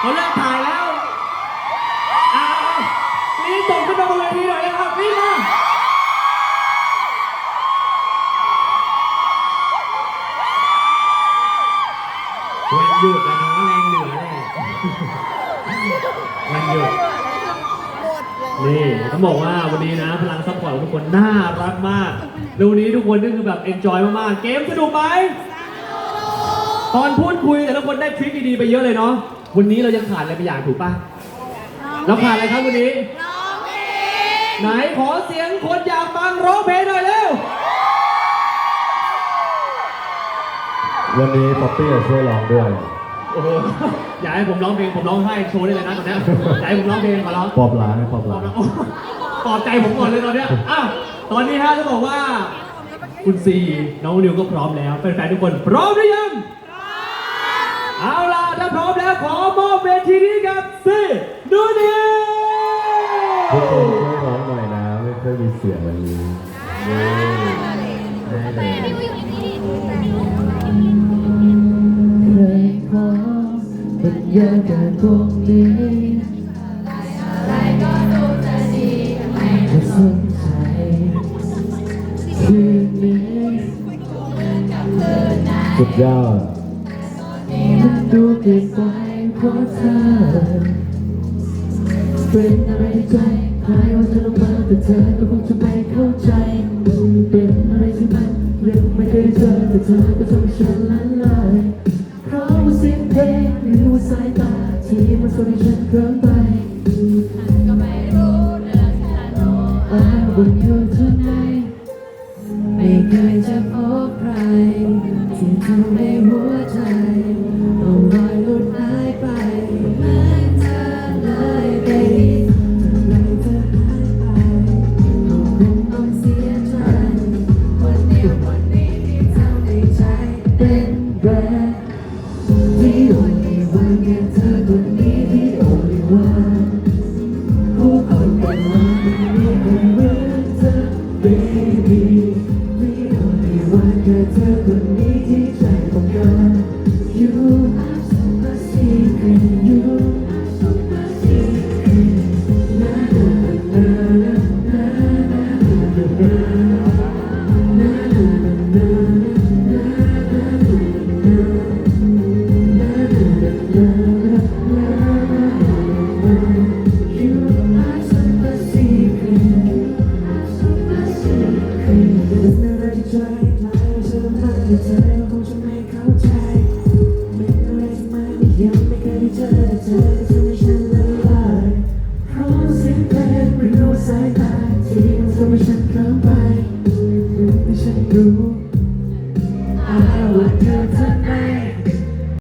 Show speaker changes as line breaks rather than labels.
เขาเริ่มถ่ายแล้วอ้าวนี่ส่งขึ้นมาบนเวทีหน่อยนะครับนี่มาวันหยุดนะเนาะแรงเหลือแหละวันหยุด นี่ต้องบอกว่าวันนี้นะพลังซัพพอร์ตของทุกคนน่ารักมากแล้ววันนี้ทุกคนนี่คือแบบเอนจอยมากๆ เกมสนุกไหมตอนพูดคุยแต่ละคนได้ทริคดีๆไปเยอะเลยเนาะ วันนี้เรายังขาดอะไรไปอย่างถูกปะเราขาดอะไรครับวันนี้ไหนขอเสียงคนอยากฟังร้องเพลงหน่อยเร็ว
วันนี้ป๊อปปี้จะช่วยร้องด้วย
โอ้โหอยากให้ผมร้องเพลงผมร้องไห้โชว์ได้เลยนะตอนเนี้ยอยากให้ผมร้องเพลงขอร้อง
ปอบล้างปอบ
ปล
ล้า
องบปลอบใจผมก่อนเลยตอนเนี้ยอ้าวตอนนี้ฮะจะบอกว่า คุณซีน้องนิวก็พร้อมแล้วแฟนๆทุกคนพร้อมหรือยัง ม่
ค่อยมีเสียงวันนี้ได้เลย
เคยขอบรรยากาศตรงนี้จะสนใจคืนนี้
สุดยอด
มันดูเปลี่ยนไปเพราะเธอเป็นอะไรที่ใจคล้ายว่าจะลงมา แต่เธอก็คงจะไม่เข้าใจเป็นอะไรที่มันยังไม่เคยเจอแต่เธอก็ทำให้ฉันละลายเพราะว่าเสียงเพลงหรือว่าสายตาที่มันส่งให้ฉันเคลิ้มไป I want you tonight ไม่เคย The only one แค่เธอคนนี้ The only one ผู้คนเป็นวันนี้คนเหมือนเธอ baby The only one แค่เธอคนนี้ที่ใจต้องกา You are super secret You are super secret นะนะนะนะ แต่เธอคงจะไม่เข้าใจเป็นอะไรที่ไม่ยังไม่เคยได้เจอแต่เธอก็ทำให้ฉันละลายเพราะเสียงเพลงหรือว่าสายตาที่มันทำให้ฉันเคลิ้มไปแต่ฉันรู้